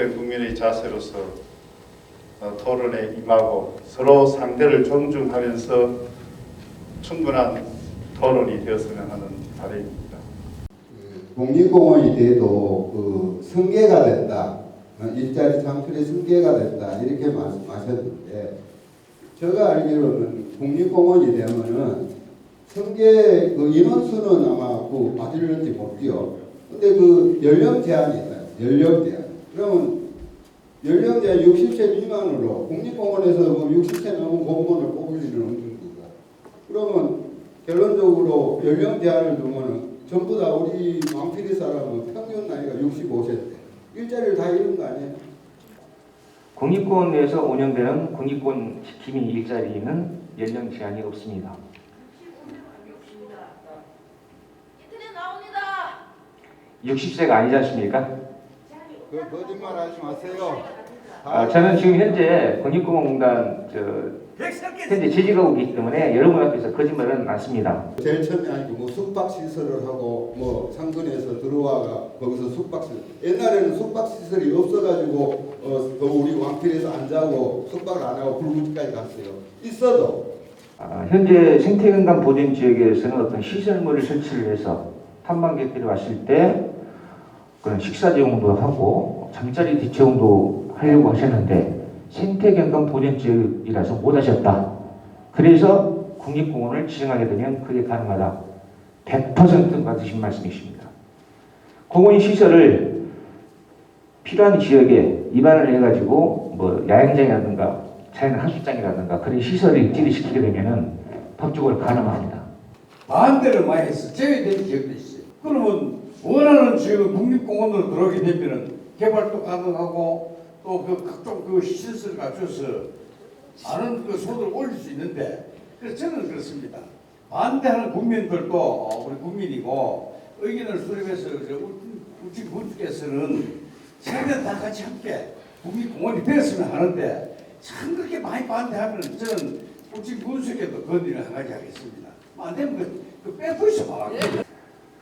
성숙된 국민의 자세로서 어, 토론에 임하고 서로 상대를 존중하면서 충분한 토론이 되었으면 하는 바람입니다. 그 국립공원이 돼도 그 승계가 된다. 어, 일자리 창출의 승계가 된다. 이렇게 말씀하셨는데 제가 알기로는 국립공원이 되면은 승계 그 인원수는 아마 그 받을는지 모르지요. 근데 그 연령 제한이 있어요. 연령 제한. 그러면 연령 제한 60세 미만으로 국립공원에서 뭐 60세 넘은 공무원을 뽑을 일은 없는 거가. 그러면 결론적으로 연령 제한을 두면은 전부 다 우리 왕피리 사람은 평균 나이가 65세인데 일자리를 다 잃은 거 아니에요? 국립공원 내에서 운영되는 국립공원 지킴이 일자리는 연령 제한이 없습니다. 인터넷 나옵니다. 60세가 아니지 않습니까? 그 거짓말 하지 마세요. 아, 저는 지금 현재 국립공원공단 저 현재 재직하고 있기 때문에 여러분 앞에서 거짓말은 않습니다. 제일 처음에 하니까 뭐 숙박 시설을 하고 뭐 상근에서 들어와가 거기서 숙박 시설 옛날에는 숙박 시설이 없어가지고 어, 그 우리 왕필에서 안 자고 숙박을 안 하고 불구지까지 갔어요. 있어도 아, 현재 생태경관 보존 지역에서는 어떤 시설물을 설치를 해서 탐방객들이 왔을 때 그런 식사 제공도 하고 잠자리 대체용도 하려고 하셨는데 생태경관 보존 지역이라서 못 하셨다. 그래서 국립공원을 지정하게 되면 그게 가능하다. 100% 받으신 말씀이십니다. 공원 시설을 필요한 지역에 입안을 해가지고 뭐 야영장이라든가 자연 하수장이라든가 그런 시설을 입지를 시키게 되면은 법적으로 가능합니다. 반대를 많이 해서 제외된 지역도 있어요. 그러면 원하는 지역은 국립공원으로 들어오게 되면은 개발도 가능하고 또 그 각종 그 시설을 갖춰서 많은 그 소득을 올릴 수 있는데 그래서 저는 그렇습니다. 반대하는 국민들도 어, 우리 국민이고 의견을 수렴해서 우리 군주께서는 세대 다 같이 함께 국립공원이 되었으면 하는데 참 그렇게 많이 반대하면 저는 우리 군수께도 건의를 한 가지 하겠습니다. 뭐안 되면 그, 그 빼고 있어 봐.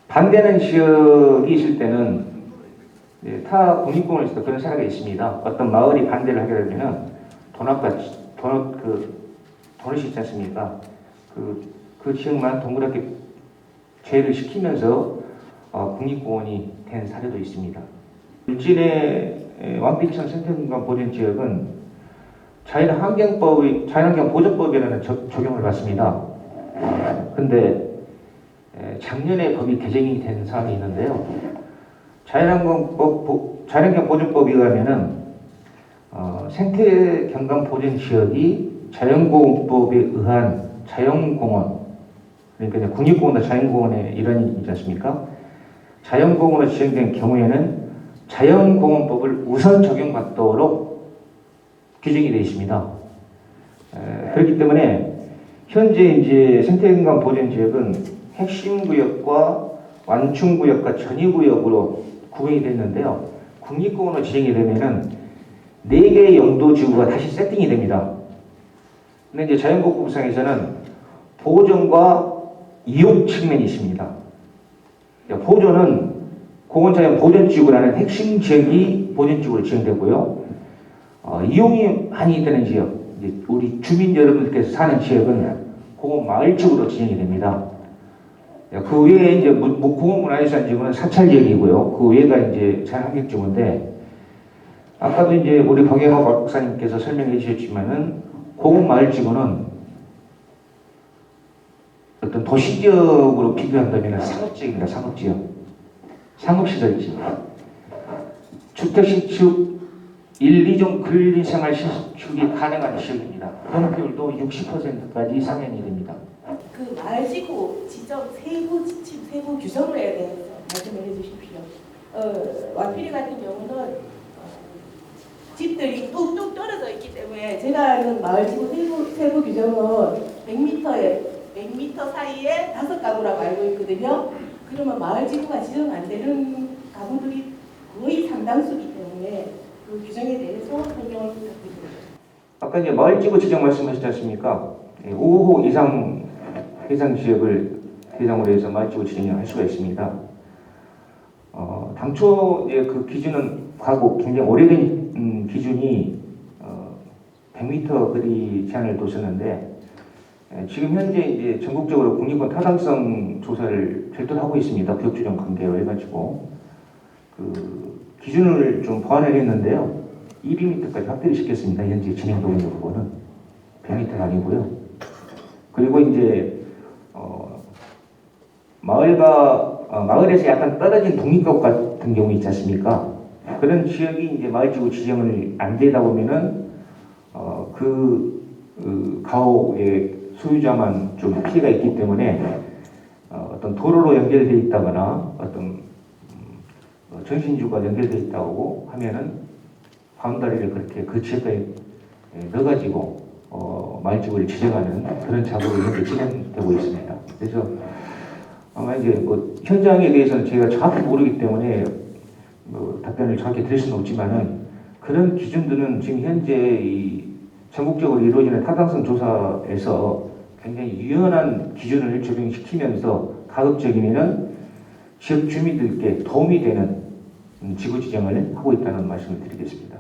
반대하는 지역이 있을 때는 예, 타 국립공원에서도 그런 사례가 있습니다. 어떤 마을이 반대를 하게 되면은 돈아까 돈그 돈을 있지 않습니까? 그, 그 지역만 동그랗게 제외를 시키면서 어, 국립공원이 된 사례도 있습니다. 울진의 에, 왕빛천 생태공간 보존 지역은 자연환경법의 자연환경 보존법이라는 적- 적용을 받습니다. 근데 에, 작년에 법이 개정이 된 사항이 있는데요. 자연환경법 보- 자연환경 보존법에 의하면은 어, 생태경관 보존 지역이 자연공원법에 의한 자연공원 그러니까 국립공원과 자연공원의 일환이지 않습니까? 자연공원으로 지정된 경우에는 자연공원법을 우선 적용받도록 규정이 되어 있습니다. 에, 그렇기 때문에 현재 이제 생태경관 보존 지역은 핵심 구역과 완충 구역과 전위 구역으로 구분이 됐는데요. 국립공원으로 지정이 되면은 네 개의 영도 지구가 다시 세팅이 됩니다. 근데 이제 자연복구상에서는 보존과 이용 측면이 있습니다. 야, 보존은 공원자연 보존지구라는 핵심 지역이 보존지구로 지정되고요. 어, 이용이 많이 되는 지역, 우리 주민 여러분들께서 사는 지역은 공원 마을지구로 지정이 됩니다. 야, 그 외에 이제 무- 무- 공원문화유산 지구는 사찰 지역이고요. 그 외가 이제 자연환경지구인데 아까도 이제 우리 박영하 박사님께서 설명해 주셨지만은 공원마을지구는 어떤 도시지역으로 비교한다면 상업지역입니다. 상업지역. 상업시설지. 주택신축 1, 2종 근린생활 신축이 가능한 지역입니다. 건폐율도 60%까지 상향이 됩니다. 그 말지구 지정 세부 지침 세부 규정에 대해서 말씀을 해주십시오. 어, 와피리 같은 경우는 어, 집들이 뚝뚝 떨어져 있기 때문에 제가 아는 마을지구 세부, 세부 규정은 100m에 100m 사이에 다섯 가구라고 알고 있거든요. 그러면 마을지구가 지정 안 되는 가구들이 거의 상당수기 때문에 그 규정에 대해서 설명을 부탁드립니다. 아까 이제 마을지구 지정 말씀하셨지 않습니까? 5호 이상 해상 지역을 대상으로 해서 마을지구 지정을 할 수가 있습니다. 어, 당초 이제 그 기준은 과거 굉장히 오래된 음, 기준이 어, 100m 거리 제한을 뒀었는데 예, 지금 현재 이제 전국적으로 국립원 타당성 조사를 별도로 하고 있습니다. 구역주정 관계로 해가지고 그 기준을 좀 보완을 했는데요. 200m까지 확대를 시켰습니다. 현재 진행되고 있는 부분은 100m가 아니고요. 그리고 이제 어, 마을과 어, 마을에서 약간 떨어진 독립국 같은 경우 있지 않습니까? 그런 지역이 이제 마을지구 지정을 안 되다 보면은 어, 그, 그 가옥의 소유자만 좀 피해가 있기 때문에 어, 어떤 도로로 연결돼 있다거나 어떤 음, 어, 전신주가 연결돼 있다고 하면은 바운다리를 그렇게 그 지역에 예, 넣어가지고 어, 마을지구를 지정하는 그런 작업이 현재 진행되고 있습니다. 그래서 아마 이제 뭐 현장에 대해서는 제가 정확히 모르기 때문에 뭐 답변을 정확히 드릴 수는 없지만은 그런 기준들은 지금 현재 이 전국적으로 이루어지는 타당성 조사에서 굉장히 유연한 기준을 적용시키면서 가급적이면은 지역 주민들께 도움이 되는 음, 지구 지정을 하고 있다는 말씀을 드리겠습니다.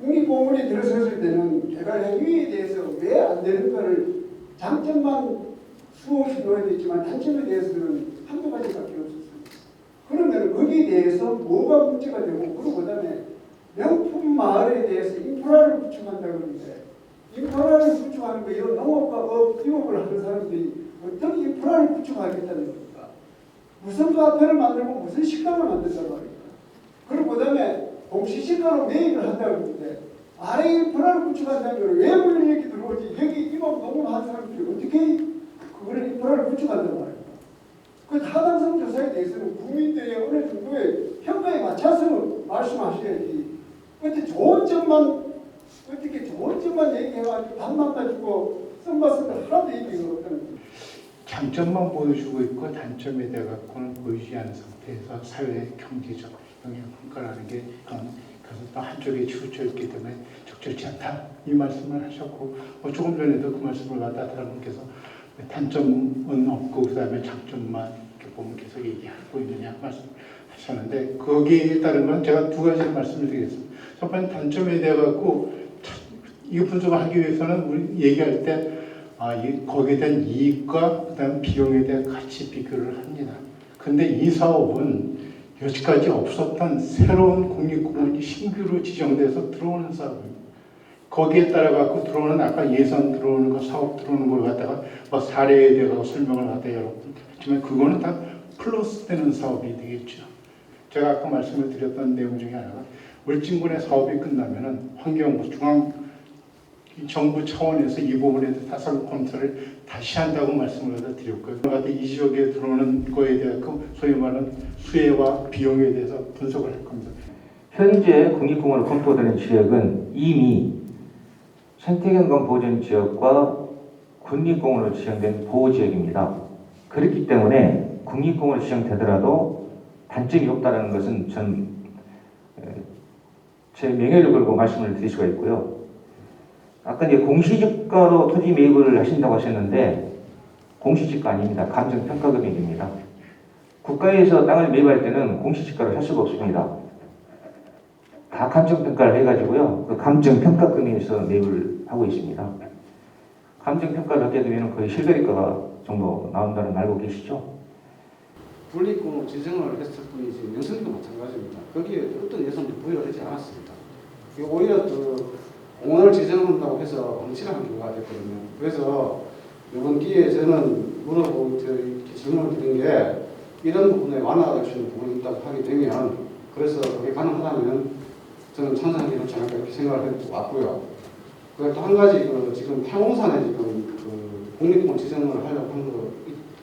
국립공원에 들어섰을 때는 개발 행위에 대해서 왜 안 되는 거를 장점만 수없이 되지만 단점에 대해서는 한두 가지밖에 없었어요. 그러면 거기에 대해서 뭐가 문제가 되고 그리고 그 다음에 명품 마을에 대해서 인프라를 구축한다 그러는데 인프라를 구축하는 거 이런 농업과 업, 기업을 하는 사람들이 어떤 인프라를 구축하겠다는 겁니까? 무슨 카페를 만들고 무슨 식당을 만든단 말입니까? 그리고 그 다음에 공시지가로 매입을 한다고 그러는데 아래 인프라를 구축한다는 걸 외부인 이렇게 들어오지 여기 임업 농업하는 사람들이 어떻게 그거를 인프라를 구축한단 말입니까? 그 타당성 조사에 대해서는 국민들의 어느 정도의 평가에 맞춰서 말씀하셔야지 어떻게 좋은 점만 어떻게 좋은 점만 얘기해가지고 답만 가지고 썸바스를 하나도 얘기가 없다는 장점만 보여주고 있고 단점에 대해 갖고는 보이지 않은 상태에서 사회 경제적 영향 평가라는 게또 한쪽에 치우쳐 있기 때문에 적절치 않다 이 말씀을 하셨고 뭐 조금 전에도 그 말씀을 갖다 다른분께서 단점은 없고 그 다음에 장점만 이렇게 보면 계속 얘기하고 있느냐 말씀하셨는데 거기에 따른 건 제가 두 가지 말씀을 드리겠습니다. 첫 번째 단점에 대해 갖고 이 분석을 하기 위해서는 우리 얘기할 때 아, 이, 거기에 대한 이익과 그다음 비용에 대한 같이 비교를 합니다. 근데 이 사업은 여지까지 없었던 새로운 국립공원이 신규로 지정돼서 들어오는 사업입니다. 거기에 따라 갖고 들어오는 아까 예산 들어오는 거 사업 들어오는 걸 갖다가 뭐 사례에 대해서 설명을 하다 여러분 했지만 그거는 다 플러스 되는 사업이 되겠죠. 제가 아까 말씀을 드렸던 내용 중에 하나가 울진군의 사업이 끝나면은 환경부 중앙 이 정부 차원에서 이 부분에 대해서 타상 검토를 다시 한다고 말씀을 드렸고요. 그이 지역에 들어오는 거에 대한 그 소위 말하는 수혜와 비용에 대해서 분석을 할 겁니다. 현재 국립공원으로 검토되는 지역은 이미 생태경관 보전 지역과 국립공원으로 지정된 보호지역입니다. 그렇기 때문에 국립공원으로 지정되더라도 단점이 없다는 것은 전, 에, 제 명예를 걸고 말씀을 드릴 수가 있고요. 아까 이제 공시지가로 토지 매입을 하신다고 하셨는데 공시지가 아닙니다. 감정평가 금액입니다. 국가에서 땅을 매입할 때는 공시지가를 할 수가 없습니다. 다 감정평가를 해가지고요. 그 감정평가금에서 매입을 하고 있습니다. 감정평가를 하게 되면 거의 실거래가가 정도 나온다는 거 알고 계시죠? 분리공원 지정을 했을 뿐이지 명성도 마찬가지입니다. 거기에 어떤 예산도 부여를 하지 않았습니다. 오히려 그 공원을 지정한다고 해서 방치를 한 경우가 됐거든요. 그래서 이번 기회에 저는 물어보고 질문을 드린 게 이런 부분에 완화할 수 있는 부분이 있다고 하게 되면 그래서 그게 가능하다면 저는 찬성하기 좋지 않을까 이렇게 생각을 해고 왔고요. 그리고 또 한 가지 그 지금 태공산에 지금 그 국립공원 지정을 하려고 하는 거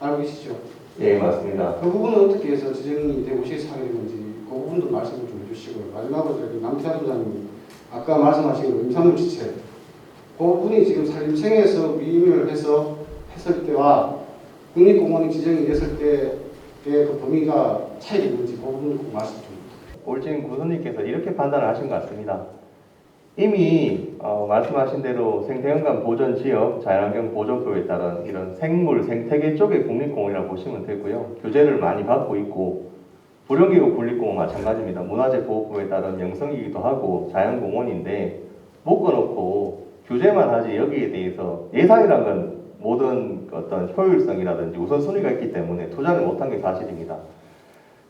알고 계시죠? 네, 맞습니다. 그 부분은 어떻게 해서 지정이 되고 시사하게 되는지 그 부분도 말씀을 좀 해주시고요. 마지막으로 저기 남태아 부장님 아까 말씀하신 그 임산물 지체 그 부분이 지금 산림청에서 위임을 해서 했을 때와 국립공원이 지정이 됐을 때의 그 범위가 차이가 있는지 그 부분 꼭 말씀 좀 올진 구선님께서 이렇게 판단을 하신 것 같습니다. 이미 어, 말씀하신 대로 생태경관 보전 지역, 자연환경 보존법에 따른 이런 생물 생태계 쪽의 국립공원이라고 보시면 되고요. 규제를 많이 받고 있고 불용기구 굴립공원 마찬가지입니다. 문화재 보호법에 따른 명성이기도 하고 자연공원인데 묶어놓고 규제만 하지 여기에 대해서 예산이란 건 모든 어떤 효율성이라든지 우선순위가 있기 때문에 투자를 못한 게 사실입니다.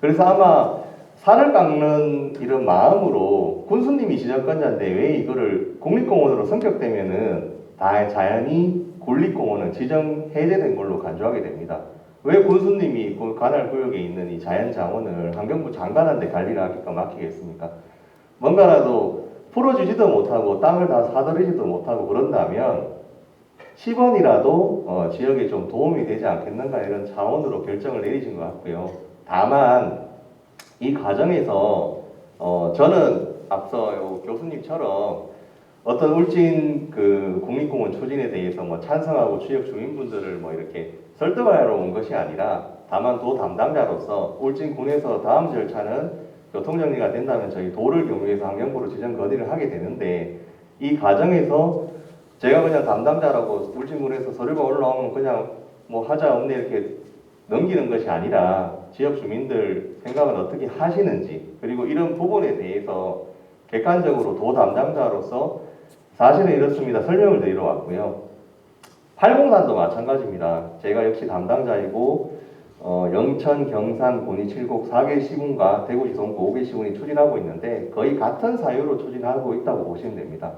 그래서 아마 산을 깎는 이런 마음으로 군수님이 지정권자인데 왜 이거를 국립공원으로 성격되면은 다 자연히 국립공원은 지정 해제된 걸로 간주하게 됩니다. 왜 군수님이 그 관할 구역에 있는 이 자연 자원을 환경부 장관한테 관리를 하기가 막히겠습니까? 뭔가라도 풀어주지도 못하고 땅을 다 사들이지도 못하고 그런다면 10원이라도 어, 지역에 좀 도움이 되지 않겠는가 이런 차원으로 결정을 내리신 것 같고요. 다만 이 과정에서 어, 저는 앞서 요 교수님처럼 어떤 울진 그 국립공원 추진에 대해서 뭐 찬성하고 지역 주민분들을 뭐 이렇게 설득하러 온 것이 아니라 다만 도 담당자로서 울진군에서 다음 절차는 교통정리가 된다면 저희 도를 경유해서 환경부로 지정 건의를 하게 되는데 이 과정에서 제가 그냥 담당자라고 울진군에서 서류가 올라오면 그냥 뭐 하자 없네 이렇게 넘기는 것이 아니라 지역 주민들 생각은 어떻게 하시는지 그리고 이런 부분에 대해서 객관적으로 도 담당자로서 사실은 이렇습니다. 설명을 드리러 왔고요. 팔공산도 마찬가지입니다. 제가 역시 담당자이고 어, 영천, 경산, 고니, 칠곡 4개 시군과 대구시 동구 5개 시군이 추진하고 있는데 거의 같은 사유로 추진하고 있다고 보시면 됩니다.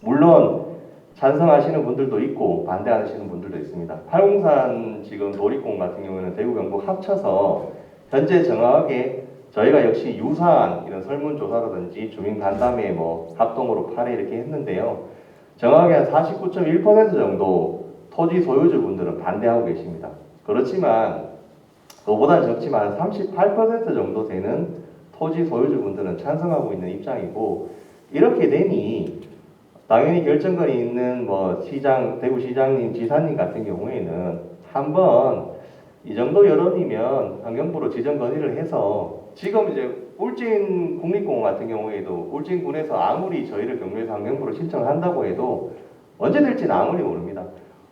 물론 찬성하시는 분들도 있고 반대하시는 분들도 있습니다. 팔공산 지금 놀이공 같은 경우에는 대구 경북 합쳐서 현재 정확하게 저희가 역시 유사한 이런 설문조사라든지 주민 간담회 뭐 합동으로 8회 이렇게 했는데요. 정확하게 한49.1% 정도 토지 소유주분들은 반대하고 계십니다. 그렇지만 그보다 적지만 38% 정도 되는 토지 소유주분들은 찬성하고 있는 입장이고 이렇게 되니 당연히 결정권이 있는 뭐 시장, 대구 시장님, 지사님 같은 경우에는 한번 이 정도 여론이면 환경부로 지정 건의를 해서 지금 이제 울진 국립공원 같은 경우에도 울진군에서 아무리 저희를 경로해서 환경부로 신청을 한다고 해도 언제 될지는 아무리 모릅니다.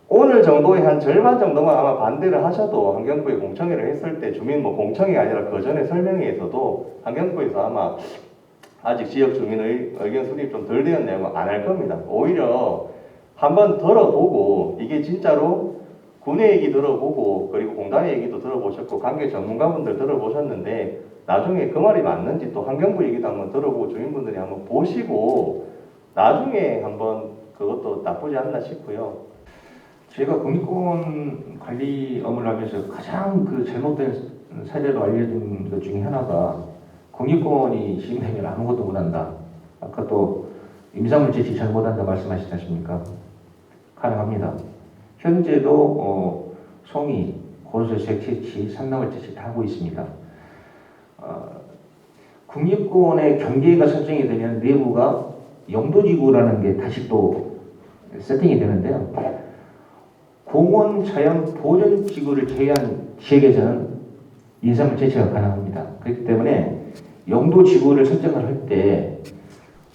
오늘 정도의 한 절반 정도만 아마 반대를 하셔도 환경부에 공청회를 했을 때 주민 뭐 공청회가 아니라 그 전에 설명회에서도 환경부에서 아마 아직 지역 주민의 의견 수립 좀 덜 되었냐고 안 할 겁니다. 오히려 한번 들어보고 이게 진짜로 군의 얘기 들어보고 그리고 공단의 얘기도 들어보셨고 관계 전문가분들 들어보셨는데 나중에 그 말이 맞는지 또 환경부 얘기도 한번 들어보고 주민분들이 한번 보시고 나중에 한번 그것도 나쁘지 않나 싶고요. 제가 국립공원 관리 업무를 하면서 가장 그 잘못된 사례로 알려진 것 중에 하나가 국립공원이 시행되면 아무것도 못한다. 아까 또 임산물 채취 잘 못한다 말씀하시지 않습니까? 가능합니다. 현재도 어, 송이, 고로쇠 채취, 산나물 채취 다 하고 있습니다. 어, 국립공원의 경계가 설정이 되면 내부가 영도지구라는 게 다시 또 세팅이 되는데요. 공원 자연 보존 지구를 제외한 지역에서는 인삼을 채취가 가능합니다. 그렇기 때문에 영도 지구를 설정을 할때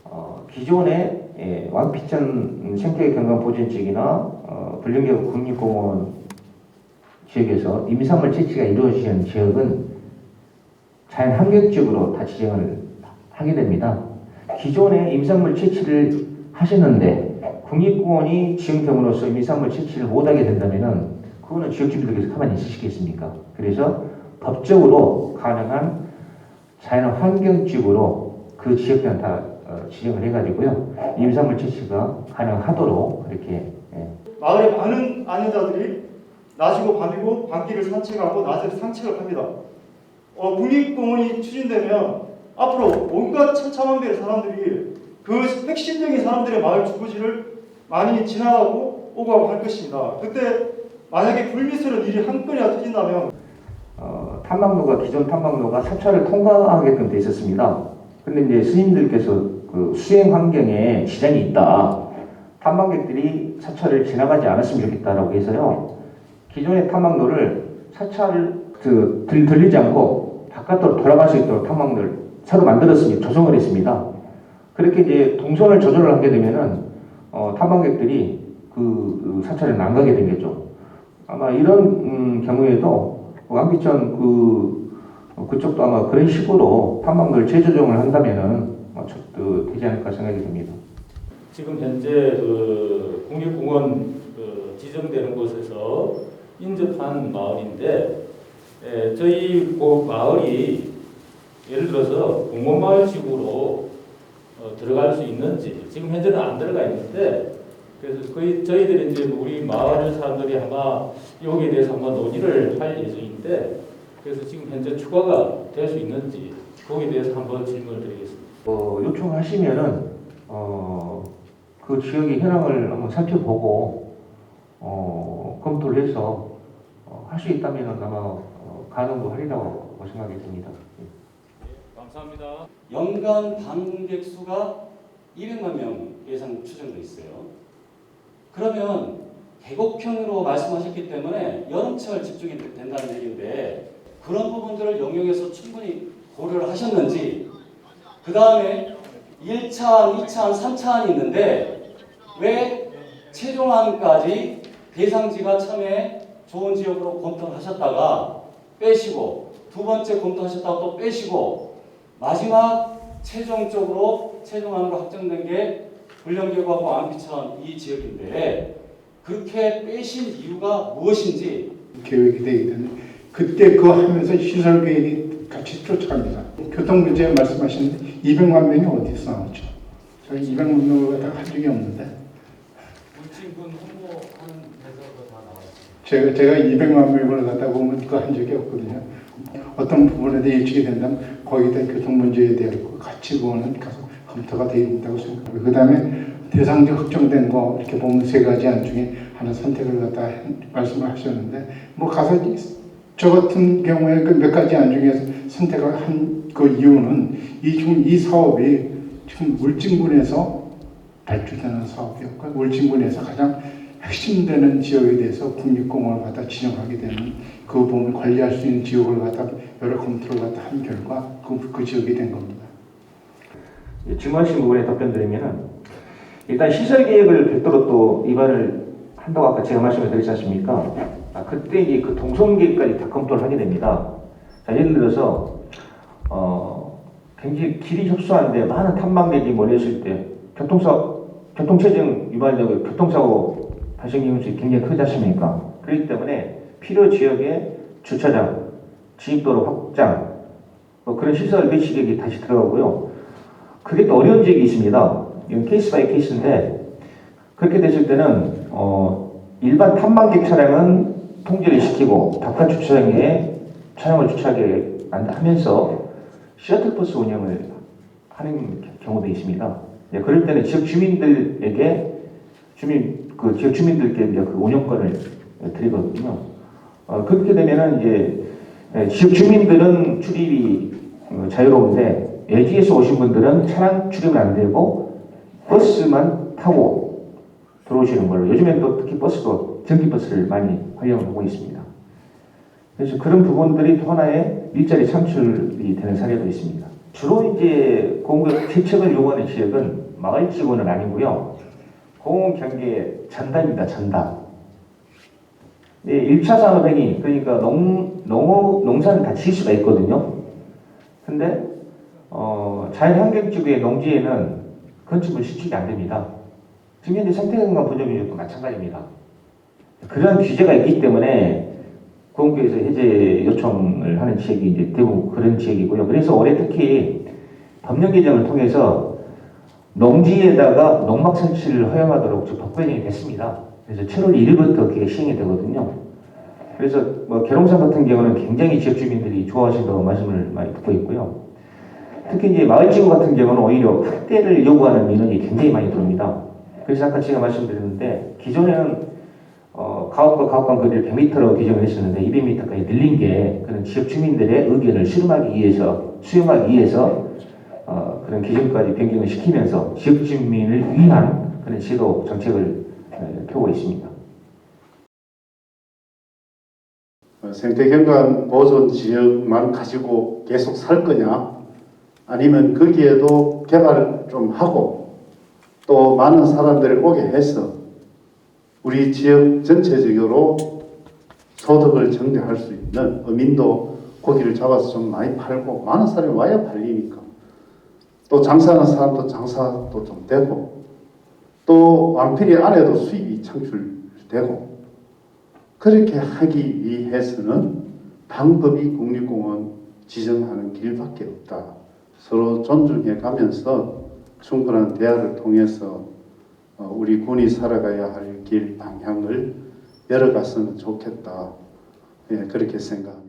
어, 기존의 예, 왕피천 생태계 경관 보존 지역이나 어, 불량계곡 국립공원 지역에서 임산물 채취가 이루어지는 지역은 자연 환경지구로 다 지정을 하게 됩니다. 기존에 임산물 채취를 하시는데 국립공원이 지정됨으로써 임산물 채취를 못하게 된다면은 그거는 지역 주민들께서 가만히 있으시겠습니까? 그래서 법적으로 가능한 자연 환경지구로 그 지역들은 다 어, 지정을 해가지고요 임산물 채취가 가능하도록 그렇게 예, 마을의 많은 아내자들이 낮이고 밤이고 밤길을 산책하고 낮에 산책을 합니다. 어, 국립공원이 추진되면 앞으로 온갖 천차만별의 사람들이 그 핵심적인 사람들의 마을 주거지를 많이 지나가고 오고 가고 할 것입니다. 그때 만약에 불미스러운 일이 한 건이라도 터진다면 어, 탐방로가 기존 탐방로가 사찰을 통과하게끔 돼 있었습니다. 근데 이제 스님들께서 그 수행 환경에 지장이 있다. 탐방객들이 사찰을 지나가지 않았으면 좋겠다라고 해서요. 기존의 탐방로를 사찰을 그 들, 들리지 않고 바깥으로 돌아갈 수 있도록 탐방로를 새로 만들었습니다. 조성을 했습니다. 그렇게 이제 동선을 조절을 하게 되면은 어, 탐방객들이 그, 그 사찰에 안 가게 되겠죠. 아마 이런 음, 경우에도 왕비천 그 어, 그쪽도 아마 그런 식으로 탐방을 재조정을 한다면은 어, 저- 그 않을까 생각이 듭니다. 지금 현재 그 국립공원 그 지정되는 곳에서 인접한 마을인데 에, 저희 그 마을이 예를 들어서 공원마을식으로 어, 들어갈 수 있는지 지금 현재는 안 들어가 있는데 그래서 거의 저희들이 이제 우리 마을 사람들이 아마 여기에 대해서 한번 논의를 할 예정인데 그래서 지금 현재 추가가 될 수 있는지 거기에 대해서 한번 질문을 드리겠습니다. 어, 요청하시면은 어, 그 지역의 현황을 한번 살펴보고 어, 검토를 해서 어, 할수 있다면은 아마 어, 가능도 하리라고 생각이 듭니다. 감사합니다. 연간 방문객 수가 200만 명 예상 추정돼 있어요. 그러면 계곡형으로 말씀하셨기 때문에 여름철 집중이 된다는 얘기인데 그런 부분들을 영역에서 충분히 고려를 하셨는지 그 다음에 1차안, 2차안, 3차안이 있는데 왜 최종안까지 대상지가 참여 좋은 지역으로 검토를 하셨다가 빼시고 두 번째 검토하셨다가 또 빼시고 마지막 최종적으로 최종안으로 확정된 게 불량계곡하고 안비천 이 지역인데 그렇게 빼신 이유가 무엇인지 계획이 되기 때문에 그때 그거 하면서 시설 계획이 같이 쫓아갑니다. 교통 문제 말씀하시는데 200만 명이 어디서 나오죠? 저희 200만 명을 갖다가 한 적이 없는데. 제가 제가 200만 명을 갖다가 보면 그거 한 적이 없거든요. 어떤 부분에 대해 예측이 된다면 거기다 교통 문제에 대한 거 같이 보는 가서 검토가 되어 있다고 생각하고 그 다음에 대상지 확정된 거 이렇게 보면 세 가지 안 중에 하나 선택을 갖다 해- 말씀을 하셨는데 뭐 가서 저 같은 경우에 그 몇 가지 안 중에서 선택을 한 그 이유는 이 지금 이 사업이 지금 울진군에서 발주되는 사업이었고 울진군에서 가장 핵심되는 지역에 대해서 국립공원을 갖다 지정하게 되는 그 부분을 관리할 수 있는 지역을 갖다 여러 검토를 갖다 한 결과 그, 그 지역이 된 겁니다. 예, 질문하신 부분에 답변드리면은 일단 시설 계획을 별도로 또 위반을 한다고 아까 제가 말씀을 드렸지 않습니까? 아, 그때 이제 그 동선 계획까지 다 검토를 하게 됩니다. 자, 예를 들어서 어, 굉장히 길이 협소한데 많은 탐방객이 몰렸을 때 교통사 교통체증 위반적으로 교통사고 발생 위험성이 굉장히 크지 않습니까? 그렇기 때문에 필요 지역에 주차장, 진입도로 확장, 뭐 그런 시설 배치 계획이 다시 들어가고요. 그게 또 어려운 지역이 있습니다. 이건 케이스 바이 케이스인데 그렇게 됐을 때는 어, 일반 탐방객 차량은 통제를 시키고 바깥 주차장에 차량을 주차하게 하면서 셔틀버스 운영을 하는 경우도 있습니다. 네, 그럴 때는 지역 주민들에게 주민 그 지역 주민들께 이제 그 운영권을 드리거든요. 어, 그렇게 되면은 이제 예, 지역 주민들은 출입이 어, 자유로운데 외지에서 오신 분들은 차량 출입은 안 되고 버스만 타고 들어오시는 걸로 요즘엔 또 특히 버스도 전기 버스를 많이 활용을 하고 있습니다. 그래서 그런 부분들이 또 하나의 일자리 창출이 되는 사례도 있습니다. 주로 이제 공급 대책을 요구하는 지역은 마을 지구는 아니고요. 공원 경계 전담입니다. 전담. 네, 1차 산업행위 그러니까 농, 농, 농사는 다 지을 수가 있거든요. 근데 어, 자연환경지구의 농지에는 건축물 시축이 안 됩니다. 지금 현재 생태건강 보존민족도 마찬가지입니다. 그런 규제가 있기 때문에 공교에서 해제 요청을 하는 지역이 이제 대부분 그런 지역이고요. 그래서 올해 특히 법령 개정을 통해서 농지에다가 농막 설치를 허용하도록 법 개정이 됐습니다. 그래서 7월 1일부터 그게 시행이 되거든요. 그래서 뭐 계룡산 같은 경우는 굉장히 지역 주민들이 좋아하신다고 말씀을 많이 듣고 있고요. 특히 이제 마을지구 같은 경우는 오히려 확대를 요구하는 민원이 굉장히 많이 들어옵니다. 그래서 아까 제가 말씀드렸는데 기존에는 어, 가옥과 가옥 간 거리를 100m로 규정을 했었는데 200m까지 늘린 게 그런 지역 주민들의 의견을 수렴하기 위해서 수용하기 위해서 어, 그런 기준까지 변경을 시키면서 지역 주민을 위한 그런 지도 정책을 에, 펴고 있습니다. 어, 생태경관 보존 지역만 가지고 계속 살 거냐 아니면 거기에도 개발을 좀 하고 또 많은 사람들을 오게 해서 우리 지역 전체적으로 소득을 증대할 수 있는 어민도 고기를 잡아서 좀 많이 팔고 많은 사람이 와야 팔리니까 또 장사하는 사람도 장사도 좀 되고 또 왕필이 안에도 수입이 창출되고 그렇게 하기 위해서는 방법이 국립공원 지정하는 길밖에 없다. 서로 존중해 가면서 충분한 대화를 통해서 어, 우리 군이 살아가야 할 길 방향을 열어갔으면 좋겠다. 예, 그렇게 생각.